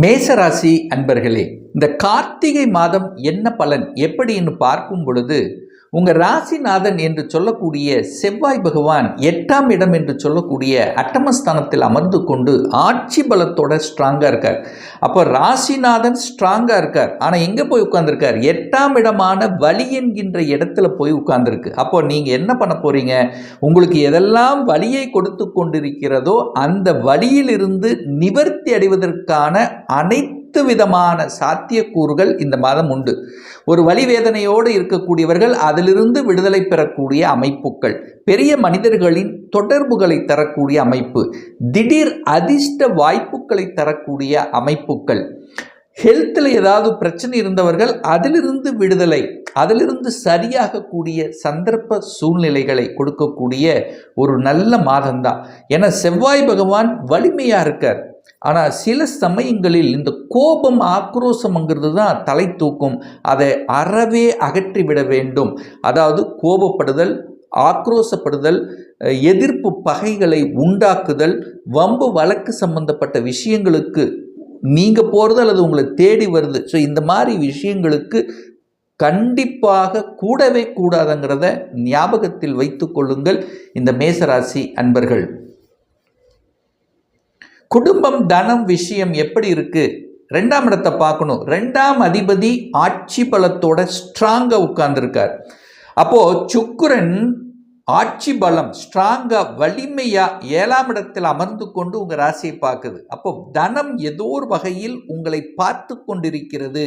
மேசராசி அன்பர்களே இந்த கார்த்திகை மாதம் என்ன பலன்? எப்படின்னு பார்க்கும் பொழுது உங்கள் ராசிநாதன் என்று சொல்லக்கூடிய செவ்வாய் பகவான் எட்டாம் இடம் என்று சொல்லக்கூடிய அட்டமஸ்தானத்தில் அமர்ந்து கொண்டு ஆட்சி பலத்தோட ஸ்ட்ராங்காக இருக்கார். அப்போ ராசிநாதன் ஸ்ட்ராங்காக இருக்கார். ஆனால் எங்கே போய் உட்காந்துருக்கார் எட்டாம் இடமான வலி என்கின்ற இடத்துல போய் உட்காந்துருக்கு அப்போ நீங்கள் என்ன பண்ண போறீங்க? உங்களுக்கு எதெல்லாம் வலியை கொடுத்து கொண்டிருக்கிறதோ அந்த வழியிலிருந்து நிவர்த்தி அடைவதற்கான அனைத்து விதமான சாத்தியக்கூறுகள் இந்த மாதம் உண்டு. ஒரு வழிவேதனையோடு இருக்கக்கூடியவர்கள் அதிலிருந்து விடுதலை பெறக்கூடிய அமைப்புகள் பெரிய மனிதர்களின் தொடர்புகளை தரக்கூடிய அமைப்பு திடீர் அதிர்ஷ்ட வாய்ப்புகளை தரக்கூடிய அமைப்புகள். ஹெல்த்தில் ஏதாவது பிரச்சனை இருந்தவர்கள் அதிலிருந்து விடுதலை அதிலிருந்து சரியாகக்கூடிய சந்தர்ப்ப சூழ்நிலைகளை கொடுக்கக்கூடிய ஒரு நல்ல மாதம்தான். ஏன்னா செவ்வாய் பகவான் வலிமையாக இருக்கார். ஆனால் சில சமயங்களில் இந்த கோபம் ஆக்ரோசம்ங்கிறது தான் தலை தூக்கும். அதை அறவே அகற்றிவிட வேண்டும். அதாவது கோபப்படுதல் ஆக்ரோசப்படுதல் எதிர்ப்பு பகைகளை உண்டாக்குதல் வம்பு வழக்கு சம்பந்தப்பட்ட விஷயங்களுக்கு நீங்கள் போகிறது அல்லது உங்களை தேடி வருது. ஸோ இந்த மாதிரி விஷயங்களுக்கு கண்டிப்பாக கூடவே கூடாதுங்கிறத ஞாபகத்தில் வைத்து கொள்ளுங்கள். இந்த மேசராசி அன்பர்கள். குடும்பம் தனம் விஷயம் எப்படி இருக்குது ரெண்டாம் இடத்தை பார்க்கணும். ரெண்டாம் அதிபதி ஆட்சி பலத்தோட ஸ்ட்ராங்காக உட்கார்ந்துருக்கார். அப்போது சுக்குரன் ஆட்சி பலம் ஸ்ட்ராங்கா வலிமையா ஏழாம் இடத்தில் அமர்ந்து கொண்டு உங்க ராசியை பார்க்குது. அப்போ தனம் ஏதோ ஒரு வகையில் உங்களை பார்த்து கொண்டிருக்கிறது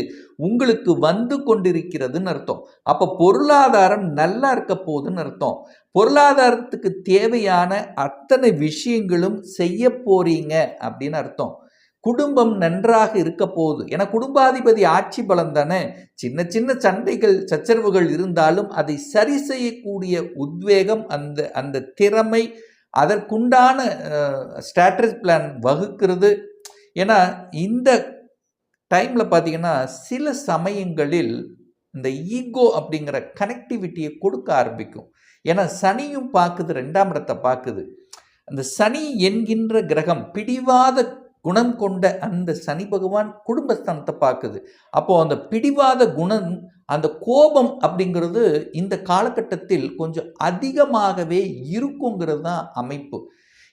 உங்களுக்கு வந்து கொண்டிருக்கிறதுன்னு அர்த்தம். அப்போ பொருளாதாரம் நல்லா இருக்க போகுதுன்னு அர்த்தம். பொருளாதாரத்துக்கு தேவையான அத்தனை விஷயங்களும் செய்ய போறீங்க அப்படின்னு அர்த்தம். குடும்பம் நன்றாக இருக்க போகுது என குடும்பாதிபதி ஆட்சி பலம் தானே. சின்ன சின்ன சண்டைகள் சச்சரவுகள் இருந்தாலும் அதை சரி செய்யக்கூடிய உத்வேகம் அந்த அந்த திறமை அதற்குண்டான ஸ்ட்ராட்டஜி பிளான் வகுக்கிறது. ஏன்னா இந்த டைமில் பார்த்தீங்கன்னா சில சமயங்களில் இந்த ஈகோ அப்படிங்கிற கனெக்டிவிட்டியை கொடுக்க ஆரம்பிக்கும். ஏன்னா சனியும் பார்க்குது ரெண்டாம் இடத்தை பார்க்குது அந்த சனி என்கின்ற கிரகம் பிடிவாத குணம் கொண்ட அந்த சனி பகவான் குடும்பஸ்தானத்தை பார்க்குது. அப்போது அந்த பிடிவாத குணம் அந்த கோபம் அப்படிங்கிறது இந்த காலகட்டத்தில் கொஞ்சம் அதிகமாகவே இருக்குங்கிறது தான் அமைப்பு.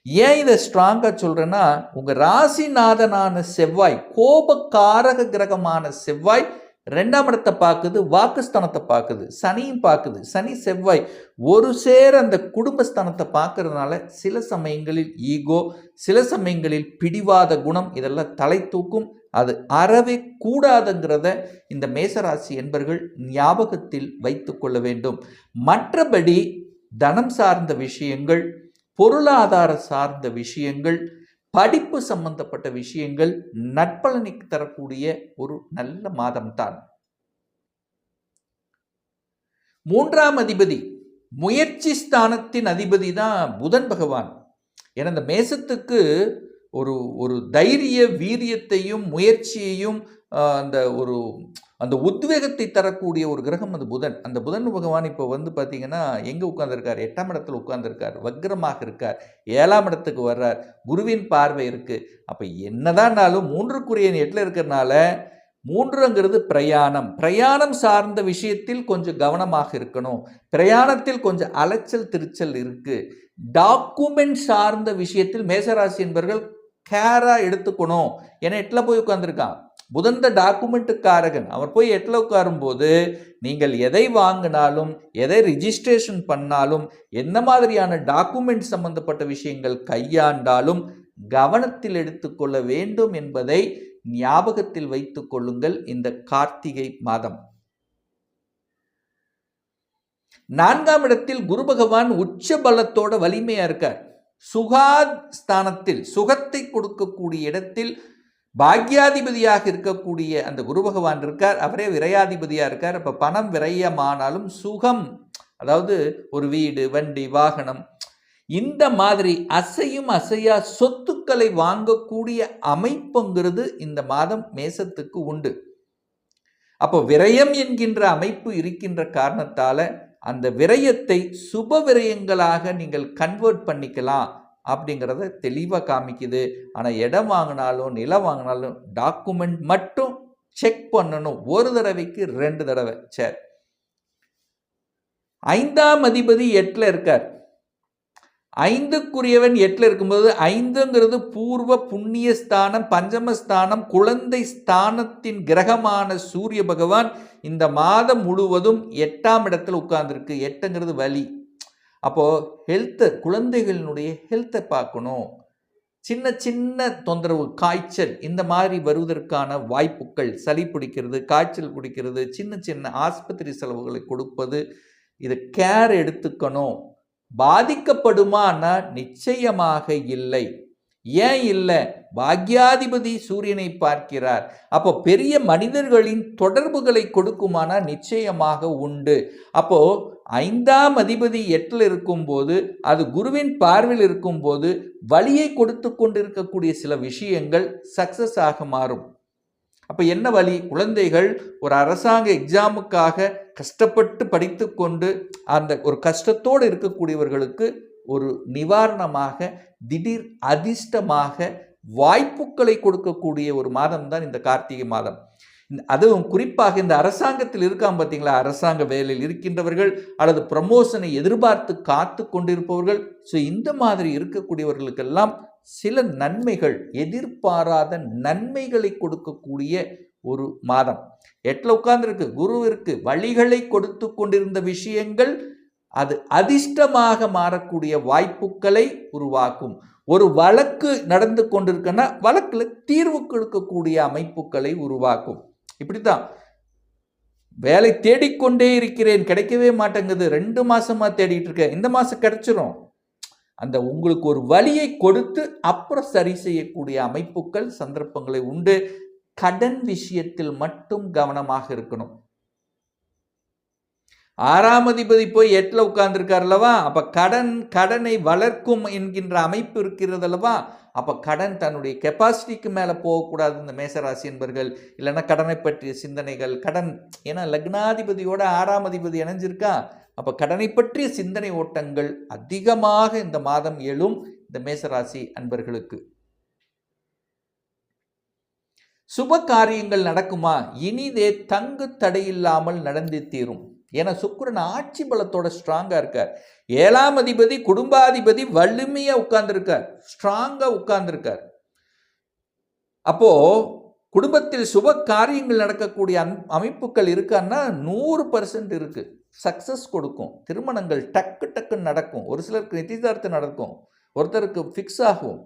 ஏன் இதை ஸ்ட்ராங்காக சொல்கிறேன்னா உங்கள் ராசிநாதனான செவ்வாய் கோபக்காரக கிரகமான செவ்வாய் ரெண்டாம் இடத்தை பார்க்குது வாக்குஸ்தானத்தை பார்க்குது சனியும் பார்க்குது. சனி செவ்வாய் ஒரு சேர அந்த குடும்பஸ்தானத்தை பார்க்கறதுனால சில சமயங்களில் ஈகோ சில சமயங்களில் பிடிவாத குணம் இதெல்லாம் தலை தூக்கும். அது அறவே கூடாதுங்கிறத இந்த மேசராசி என்பர்கள் ஞாபகத்தில் வைத்து கொள்ள வேண்டும். மற்றபடி தனம் சார்ந்த விஷயங்கள் பொருளாதார சார்ந்த விஷயங்கள் படிப்பு சம்பந்தப்பட்ட விஷயங்கள் நற்பலனை தரக்கூடிய ஒரு நல்ல மாதம்தான். மூன்றாம் அதிபதி முயற்சி ஸ்தானத்தின் அதிபதி தான் புதன் பகவான். ஏன்னா இந்த மேசத்துக்கு ஒரு ஒரு தைரிய வீரியத்தையும் முயற்சியையும் அந்த ஒரு அந்த உத்வேகத்தை தரக்கூடிய ஒரு கிரகம் அந்த புதன். அந்த புதன் பகவான் இப்போ வந்து பார்த்தீங்கன்னா எங்கே உட்காந்துருக்கார் எட்டாம் இடத்துல உட்காந்துருக்கார் வக்ரமாக இருக்கார். ஏழாம் இடத்துக்கு வர்றார். குருவின் பார்வை இருக்குது அப்போ என்னதான்னாலும் மூன்றுக்குரியன் எட்டில் இருக்கிறனால மூன்றுங்கிறது பிரயாணம். பிரயாணம் சார்ந்த விஷயத்தில் கொஞ்சம் கவனமாக இருக்கணும். பிரயாணத்தில் கொஞ்சம் அலைச்சல் திருச்சல் இருக்குது டாக்குமெண்ட் சார்ந்த விஷயத்தில் மேசராசி என்பவர்கள் கேராக எடுத்துக்கணும். ஏன்னா எட்டில் போய் உட்காந்துருக்கான் புதந்த டாக்குமெண்ட்டுக்காரகன் அவர் போய் எட்டில் உட்காரும்போது நீங்கள் எதை வாங்கினாலும் எதை ரிஜிஸ்ட்ரேஷன் பண்ணாலும் என்ன மாதிரியான டாக்குமெண்ட் சம்பந்தப்பட்ட விஷயங்கள் கையாண்டாலும் கவனத்தில் எடுத்துக்கொள்ள வேண்டும் என்பதை ஞாபகத்தில் வைத்துக் கொள்ளுங்கள் இந்த கார்த்திகை மாதம். நான்காம் இடத்தில் குரு பகவான் உச்ச பலத்தோட வலிமையா இருக்கார். சுகா ஸ்தானத்தில் சுகத்தை கொடுக்கக்கூடிய இடத்தில் பாக்யாதிபதியாக இருக்கக்கூடிய அந்த குரு பகவான் இருக்கார். அவரே விரையாதிபதியாக இருக்கார். அப்போ பணம் விரயமானாலும் சுகம் அதாவது ஒரு வீடு வண்டி வாகனம் இந்த மாதிரி அசையும் அசையா சொத்துக்களை வாங்கக்கூடிய அமைப்புங்கிறது இந்த மாதம் மேசத்துக்கு உண்டு. அப்போ விரயம் என்கின்ற அமைப்பு இருக்கின்ற காரணத்தால் அந்த விரயத்தை சுப விரயங்களாக நீங்கள் கன்வெர்ட் பண்ணிக்கலாம். அப்படிங்கிறத தெளிவாக காமிக்குது. ஆனால் இடம் வாங்கினாலும் நிலம் வாங்கினாலும் டாக்குமெண்ட் மட்டும் செக் பண்ணணும். ஒரு தடவைக்கு ரெண்டு தடவை. சரி. ஐந்தாம் அதிபதி எட்டில் இருக்கார். ஐந்துக்குரியவன் எட்டில் இருக்கும்போது ஐந்துங்கிறது பூர்வ புண்ணிய ஸ்தானம் பஞ்சமஸ்தானம் குழந்தை ஸ்தானத்தின் கிரகமான சூரிய பகவான் இந்த மாதம் முழுவதும் எட்டாம் இடத்துல உட்கார்ந்துருக்கு. எட்டுங்கிறது வலி. அப்போது ஹெல்த்தை குழந்தைகளினுடைய ஹெல்த்தை பார்க்கணும். சின்ன சின்ன தொந்தரவு காய்ச்சல் இந்த மாதிரி வருவதற்கான வாய்ப்புகள் சளி பிடிக்கிறது காய்ச்சல் பிடிக்கிறது சின்ன சின்ன ஆஸ்பத்திரி செலவுகளை கொடுப்பது இதை கேர் எடுத்துக்கணும். பாதிக்கப்படுமானா நிச்சயமாக இல்லை. ஏன் இல்லை? பாக்யாதிபதி சூரியனை பார்க்கிறார். அப்போ பெரிய மனிதர்களின் தொடர்புகளை கொடுக்குமானா நிச்சயமாக உண்டு. அப்போது ஐந்தாம் அதிபதி எட்டில் இருக்கும்போது அது குருவின் பார்வையில் இருக்கும்போது வழியை கொடுத்து கொண்டிருக்கக்கூடிய சில விஷயங்கள் சக்சஸ் ஆக மாறும். அப்போ என்ன வழி? குழந்தைகள் ஒரு அரசாங்க எக்ஸாமுக்காக கஷ்டப்பட்டு படித்து கொண்டு அந்த ஒரு கஷ்டத்தோடு இருக்கக்கூடியவர்களுக்கு ஒரு நிவாரணமாக திடீர் அதிர்ஷ்டமாக வாய்ப்புகளை கொடுக்கக்கூடிய ஒரு மாதம் தான் இந்த கார்த்திகை மாதம். அதுவும் குறிப்பாக இந்த அரசாங்கத்தில் இருக்காம பார்த்தீங்களா? அரசாங்க வேலையில் இருக்கின்றவர்கள் அல்லது ப்ரமோஷனை எதிர்பார்த்து காத்து கொண்டிருப்பவர்கள். ஸோ இந்த மாதிரி இருக்கக்கூடியவர்களுக்கெல்லாம் சில நன்மைகள் எதிர்பாராத நன்மைகளை கொடுக்கக்கூடிய ஒரு மாதம். எட்டில் உட்கார்ந்துருக்கு. குருவிற்கு வழிகளை கொடுத்து கொண்டிருந்த விஷயங்கள் அது அதிர்ஷ்டமாக மாறக்கூடிய வாய்ப்புகளை உருவாக்கும். ஒரு வழக்கு நடந்து கொண்டிருக்குன்னா வழக்கில் தீர்வு கொடுக்கக்கூடிய அமைப்புகளை உருவாக்கும். இப்படித்தான். வேலை தேடிக்கொண்டே இருக்கிறேன் கிடைக்கவே மாட்டேங்குது. ரெண்டு மாசமா தேடிட்டு இருக்கேன். இந்த மாசம் கிடைச்சிரும். அந்த உங்களுக்கு ஒரு வழியை கொடுத்து அப்புறம் சரி செய்யக்கூடிய அமைப்புகள் சந்தர்ப்பங்களை உண்டு. கடன் விஷயத்தில் மட்டும் கவனமாக இருக்கணும். ஆறாம் அதிபதி போய் எட்டில் உட்கார்ந்துருக்கார் அல்லவா? அப்போ கடன் கடனை வளர்க்கும் என்கின்ற அமைப்பு இருக்கிறது அல்லவா? அப்போ கடன் தன்னுடைய கெப்பாசிட்டிக்கு மேலே போகக்கூடாது இந்த மேசராசி என்பர்கள். இல்லைன்னா கடனை பற்றிய சிந்தனைகள் கடன் ஏன்னா லக்னாதிபதியோட ஆறாம் அதிபதி இணைஞ்சிருக்கா? அப்போ கடனை பற்றிய சிந்தனை ஓட்டங்கள் அதிகமாக இந்த மாதம் எழும் இந்த மேசராசி அன்பர்களுக்கு. சுப காரியங்கள் நடக்குமா? இனிதே தங்கு தடையில்லாமல் நடந்து தீரும். ஏன்னா சுக்கரன் ஆட்சி பலத்தோட ஸ்ட்ராங்காக இருக்கார். ஏழாம் அதிபதி குடும்பாதிபதி வலிமையாக உட்கார்ந்துருக்கார். ஸ்ட்ராங்காக உட்கார்ந்துருக்கார். அப்போது குடும்பத்தில் சுப காரியங்கள் நடக்கக்கூடிய அந் அமைப்புகள் இருக்கான்னா நூறு பர்சன்ட் இருக்குது சக்ஸஸ் கொடுக்கும். திருமணங்கள் டக்கு டக்குன்னு நடக்கும். ஒரு சிலருக்கு நிச்சயதார்த்தம் நடக்கும். ஒருத்தருக்கு ஃபிக்ஸ் ஆகும்.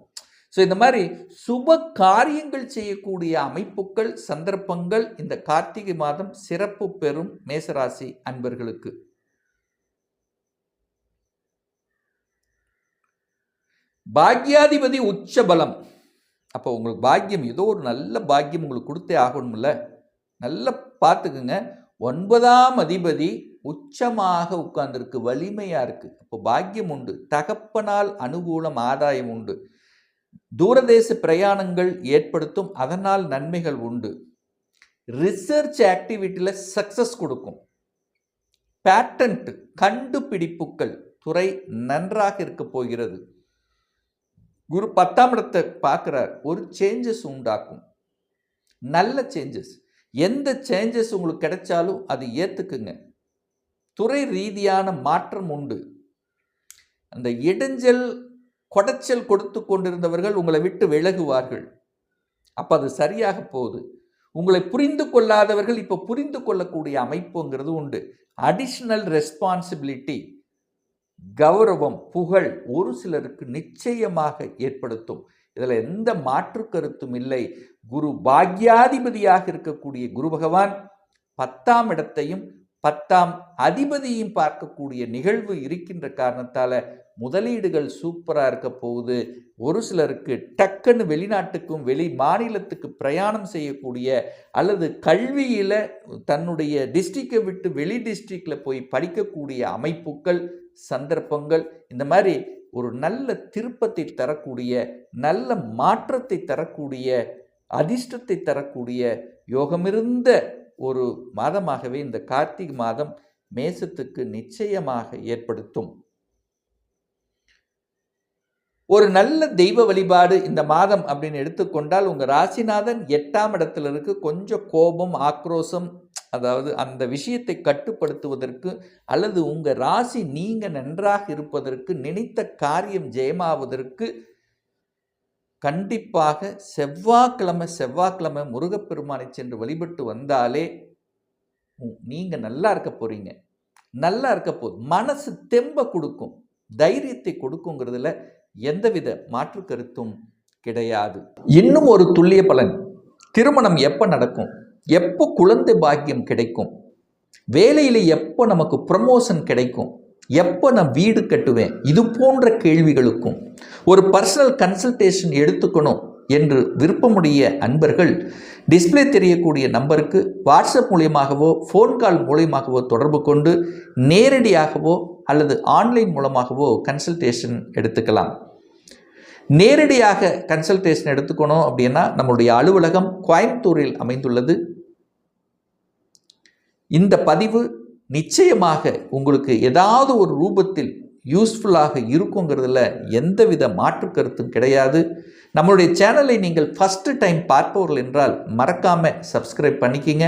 ஸோ இந்த மாதிரி சுப காரியங்கள் செய்யக்கூடிய அமைப்புகள் சந்தர்ப்பங்கள் இந்த கார்த்திகை மாதம் சிறப்பு பெறும் மேசராசி அன்பர்களுக்கு. பாக்யாதிபதி உச்ச பலம் அப்போ உங்களுக்கு பாக்கியம் ஏதோ ஒரு நல்ல பாக்கியம் உங்களுக்கு கொடுத்தே ஆகணும்ல. நல்லா பார்த்துக்குங்க. ஒன்பதாம் அதிபதி உச்சமாக உட்கார்ந்துருக்கு வலிமையாக இருக்குது அப்போ பாக்கியம் உண்டு. தகப்பனால் அனுகூலம் ஆதாயம் உண்டு. தூரதேச பிரயாணங்கள் ஏற்படுத்தும் அதனால் நன்மைகள் உண்டு. ரிசர்ச் ஆக்டிவிட்டியில் சக்சஸ் கொடுக்கும். பேட்டன்ட் கண்டுபிடிப்புகள் துறை நன்றாக இருக்க போகிறது. குரு பத்தாம் இடத்தை பார்க்குறார். ஒரு சேஞ்சஸ் உண்டாக்கும். நல்ல சேஞ்சஸ் எந்த சேஞ்சஸ் உங்களுக்கு கிடைச்சாலும் அது ஏற்றுக்குங்க துறை ரீதியான மாற்றம் உண்டு. அந்த இடைஞ்சல் கொடைச்சல் கொடுத்து கொண்டிருந்தவர்கள் உங்களை விட்டு விலகுவார்கள். அப்போ அது சரியாக போகுது. உங்களை புரிந்து கொள்ளாதவர்கள் இப்போ புரிந்து கொள்ளக்கூடிய அமைப்புங்கிறது உண்டு. அடிஷ்னல் ரெஸ்பான்சிபிலிட்டி கௌரவம் புகழ் ஒரு சிலருக்கு நிச்சயமாக ஏற்படுத்தும். இதில் எந்த மாற்று கருத்தும் இல்லை. குரு பாக்யாதிபதியாக இருக்கக்கூடிய குரு பகவான் பத்தாம் இடத்தையும் பத்தாம் அதிபதியும் பார்க்கக்கூடிய நிகழ்வு இருக்கின்ற காரணத்தால் முதலீடுகள் சூப்பராக இருக்க போகுது. ஒரு சிலருக்கு டக்குன்னு வெளிநாட்டுக்கும் வெளி மாநிலத்துக்கு பிரயாணம் செய்யக்கூடிய அல்லது கல்வியில் தன்னுடைய டிஸ்ட்ரிக்டை விட்டு வெளி டிஸ்ட்ரிக்டில் போய் படிக்கக்கூடிய அமைப்புகள் சந்தர்ப்பங்கள் இந்த மாதிரி ஒரு நல்ல திருப்பத்தை தரக்கூடிய நல்ல மாற்றத்தை தரக்கூடிய அதிர்ஷ்டத்தை தரக்கூடிய யோகமிருந்த ஒரு மாதமாகவே இந்த கார்த்திகை மாதம் மேசத்துக்கு நிச்சயமாக ஏற்படுத்தும். ஒரு நல்ல தெய்வ வழிபாடு இந்த மாதம் அப்படின்னு எடுத்துக்கொண்டால் உங்கள் ராசிநாதன் எட்டாம் இடத்துல இருக்கு. கொஞ்சம் கோபம் ஆக்ரோஷம் அதாவது அந்த விஷயத்தை கட்டுப்படுத்துவதற்கு அல்லது உங்கள் ராசி நீங்கள் நன்றாக இருப்பதற்கு நினைத்த காரியம் ஜெயமாவதற்கு கண்டிப்பாக செவ்வாய்க்கிழமை செவ்வாய்க்கிழமை முருகப்பெருமானை சென்று வழிபட்டு வந்தாலே நீங்கள் நல்லா இருக்க போகிறீங்க நல்லா இருக்க போகுது மனசு தெம்ப கொடுக்கும். தைரியத்தை கொடுக்குங்கிறதுல எந்தவித மாற்று கருத்தும் கிடையாது. இன்னும் ஒரு துல்லிய பலன். திருமணம் எப்போ நடக்கும்? எப்போ குழந்தை பாக்கியம் கிடைக்கும்? வேலையில் எப்போ நமக்கு ப்ரமோஷன் கிடைக்கும்? எப்போ நான் வீடு கட்டுவேன்? இது போன்ற கேள்விகளுக்கும். ஒரு பர்சனல் கன்சல்டேஷன் எடுத்துக்கணும் என்று விருப்பமுடைய அன்பர்கள் டிஸ்ப்ளே தெரியக்கூடிய நம்பருக்கு வாட்ஸ்அப் மூலியமாகவோ ஃபோன் கால் மூலியமாகவோ தொடர்பு கொண்டு நேரடியாகவோ அல்லது ஆன்லைன் மூலமாகவோ கன்சல்டேஷன் எடுத்துக்கலாம். நேரடியாக கன்சல்டேஷன் எடுத்துக்கணும் அப்படின்னா நம்மளுடைய அலுவலகம் கோயம்புத்தூரில் அமைந்துள்ளது. இந்த பதிவு நிச்சயமாக உங்களுக்கு ஏதாவது ஒரு ரூபத்தில் யூஸ்ஃபுல்லாக இருக்குங்கிறதுல எந்தவித மாற்று கருத்தும் கிடையாது. நம்மளுடைய சேனலை நீங்கள் ஃபஸ்ட்டு டைம் பார்ப்பவர்கள் என்றால் மறக்காமல் சப்ஸ்கிரைப் பண்ணிக்கிங்க.